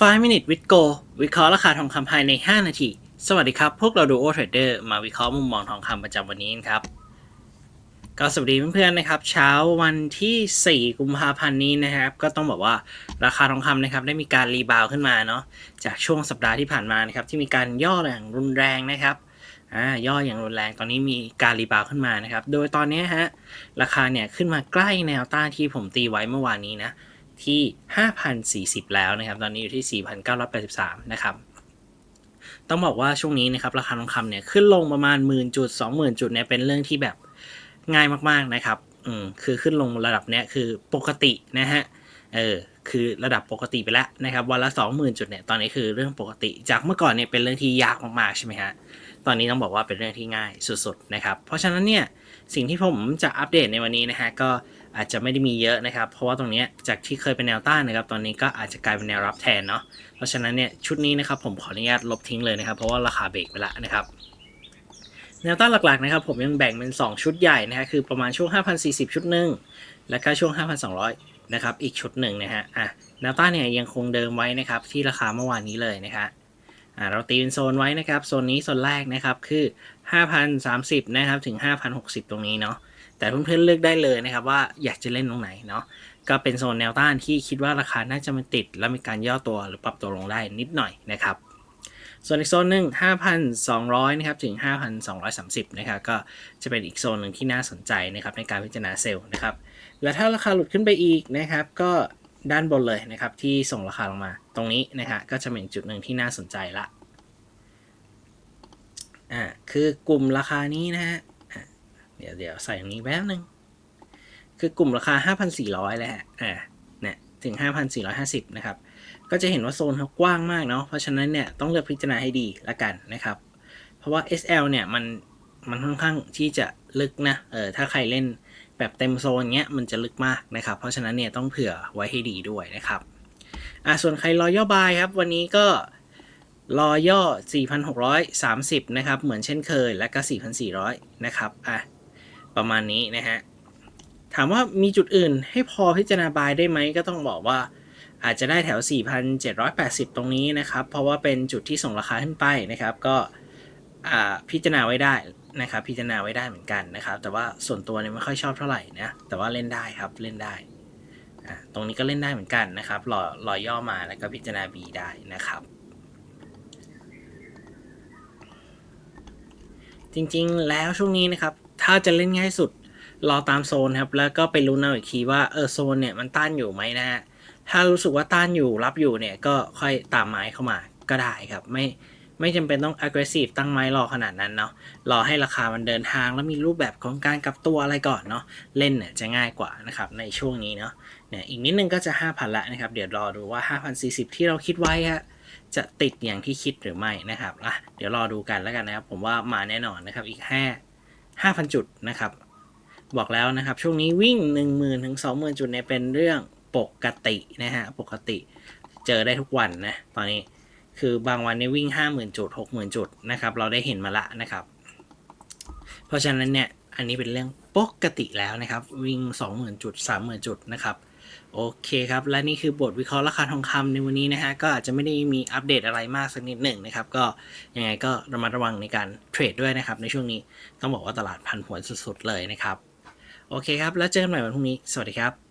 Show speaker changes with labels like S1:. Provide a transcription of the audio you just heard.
S1: 5 minute with go วิเคราะห์ราคาทองคำภายใน 5 นาที สวัสดีครับ พวกเราดูโอเทรดเดอร์มาวิเคราะห์มุมมองทองคำประจำวันนี้นครับ ก็สวัสดีเพื่อนๆนะครับ เช้าวันที่ 4 กุมภาพันธ์นี้นะครับ ก็ต้องบอกว่าราคาทองคำนะครับ ได้มีการรีบาวขึ้นมาเนาะจากช่วงสัปดาห์ที่ผ่านมานะครับที่มีการย่ออย่างรุนแรงนะครับอ่าย่ออย่างรุนแรงตอนนี้มีการรีบาวขึ้นมานะครับ โดยตอนนี้ฮะราคาเนี่ยขึ้นมาใกล้แนวต้านที่ผมตีไว้เมื่อวานนี้นะ ที่ 5,040 แล้วนะครับ ตอนนี้อยู่ที่ 4,983 นะครับ ต้องบอกว่าช่วงนี้นะครับ ราคาทองคำเนี่ยขึ้นลงประมาณหมื่นจุดสองหมื่นจุดเนี่ยเป็นเรื่องที่แบบง่ายมากๆนะครับ อืม คือขึ้นลงระดับเนี้ยคือปกตินะฮะ เออ คือระดับปกติไปแล้วนะครับ วันละ 20,000 จุดเนี่ย ตอนนี้คือเรื่องปกติ จากเมื่อก่อนเนี่ยเป็นเรื่องที่ยากมากๆใช่ไหมฮะ ตอนนี้ต้องบอกว่าเป็นเรื่องที่ง่ายสุดๆนะครับ เพราะฉะนั้นเนี่ยสิ่งที่ผมจะอัปเดตในวันนี้นะฮะก็อาจจะไม่ได้มีเยอะนะครับ เพราะว่าตรงนี้จากที่เคยเป็นแนวต้านนะครับ ตอนนี้ก็อาจจะกลายเป็นแนวรับแทนเนาะ เพราะฉะนั้นเนี่ยชุดนี้นะครับผมขออนุญาตลบทิ้งเลยนะครับ เพราะว่าราคาเบรกไปแล้วนะครับแนวต้านหลักๆนะครับผมยังแบ่งเป็น 2 ชุดใหญ่นะฮะคือประมาณช่วง 5,040 ชุดหนึ่งแล้วก็ช่วง 5,200 นะครับอีกชุดหนึ่งนะฮะอะแนวต้านเนี่ยยังคงเดิมไว้นะครับที่ราคาเมื่อวานนี้เลยนะคะ อ่าเราตีเป็นโซนไว้นะครับ โซนนี้โซนแรกนะครับคือ5,030นะครับถึง 5,060 ตรงนี้เนาะแต่เพื่อนๆเลือกได้เลยนะครับว่าอยากจะเล่นตรงไหนเนาะก็เป็นโซนแนวต้านที่คิดว่าราคาน่าจะมาติด แล้วมีการย่อตัวหรือปรับตัวลงได้นิดหน่อยนะครับส่วนอีกโซนหนึ่ง5,200นะครับถึง 5,230นะครับก็จะเป็นอีกโซนหนึ่งที่น่าสนใจนะครับในการพิจารณาเซลล์นะครับและถ้าราคาหลุดขึ้นไปอีกนะครับก็ ด้านบนเลยนะครับ ที่ส่งราคาลงมา ตรงนี้นะฮะก็จะเป็นจุดหนึ่งที่น่าสนใจละอ่าคือกลุ่มราคานี้นะฮะเดี๋ยวเดี๋ยวใส่อย่างนี้แป๊บนึงคือกลุ่มราคา 5,400เลยฮะอ่าเนี่ยถึง 5,450 นะครับ ก็จะเห็นว่าโซนเขากว้างมากเนาะเพราะฉะนั้นเนี่ยต้องเลือกพิจารณาให้ดีละกันนะครับ เพราะว่า SL เนี่ยมันมันค่อนข้างที่จะลึกนะเออถ้าใครเล่น แบบเต็มโซนเงี้ยมันจะลึกมากนะครับ เพราะฉะนั้นเนี่ยต้องเผื่อไว้ให้ดีด้วยนะครับอะส่วนใครรอย่อบายครับ วันนี้ก็รอย่อ 4,630 นะครับ เหมือนเช่นเคยและก็ 4,400 นะครับอะประมาณนี้นะฮะถามว่ามีจุดอื่นให้พอพิจารณาบายได้ไหมก็ต้องบอกว่าอาจจะได้แถว 4,780 ตรงนี้นะครับ เพราะว่าเป็นจุดที่ส่งราคาขึ้นไปนะครับ ก็อ่าพิจารณาไว้ได้ นะครับพิจารณาไว้ได้เหมือนกันนะครับ แต่ว่าส่วนตัวเนี่ยไม่ค่อยชอบเท่าไหร่นะแต่ว่าเล่นได้ครับเล่นได้ตรงนี้ก็เล่นได้เหมือนกันนะครับรอรอย่อมาแล้วก็พิจารณา B ได้นะครับ จริงๆแล้วช่วงนี้นะครับ ถ้าจะเล่นง่ายสุดรอตามโซนครับ แล้วก็ไปลุ้นเอาอีกทีว่าเออโซนเนี่ยมันต้านอยู่ไหมนะฮะถ้ารู้สึกว่าต้านอยู่รับอยู่เนี่ยก็ค่อยตามไม้เข้ามาก็ได้ครับ ไม่ ไม่จำเป็นต้อง aggressive ตั้งไม้รอขนาดนั้นเนาะรอให้ราคามันเดินทางแล้วมีรูปแบบของการกลับตัวอะไรก่อนเนาะเล่นเนี่ยจะง่ายกว่านะครับในช่วงนี้เนาะเนี่ยอีกนิดนึงก็จะ 5,000 ละนะครับ เดี๋ยวรอดูว่า 5,040 ที่เราคิดไว้ฮะจะติดอย่างที่คิดหรือไม่นะครับอะเดี๋ยวรอดูกันแล้วกันนะครับ ผมว่ามาแน่นอนนะครับอีก 5 5,000 จุดนะครับบอกแล้วนะครับ ช่วงนี้วิ่ง 10,000ถึง20,000 จุดเนี่ยเป็นเรื่องปกตินะฮะปกติเจอได้ทุกวันนะตอนนี้ คือบางวันเนี่ยวิ่ง 50,000 จุด 60,000 จุดนะครับ เราได้เห็นมาละนะครับ เพราะฉะนั้นเนี่ย อันนี้เป็นเรื่องปกติแล้วนะครับ วิ่ง 20,000 จุด 30,000 จุดนะครับโอเคครับ และนี่คือบทวิเคราะห์ราคาทองคำในวันนี้นะฮะ ก็อาจจะไม่ได้มีอัปเดตอะไรมากสักนิดหนึ่งนะครับ ก็ยังไงก็ระมัดระวังในการเทรดด้วยนะครับ ในช่วงนี้ต้องบอกว่าตลาดพันผวนสุดๆเลยนะครับ โอเคครับ แล้วเจอกันใหม่วันพรุ่งนี้ สวัสดีครับ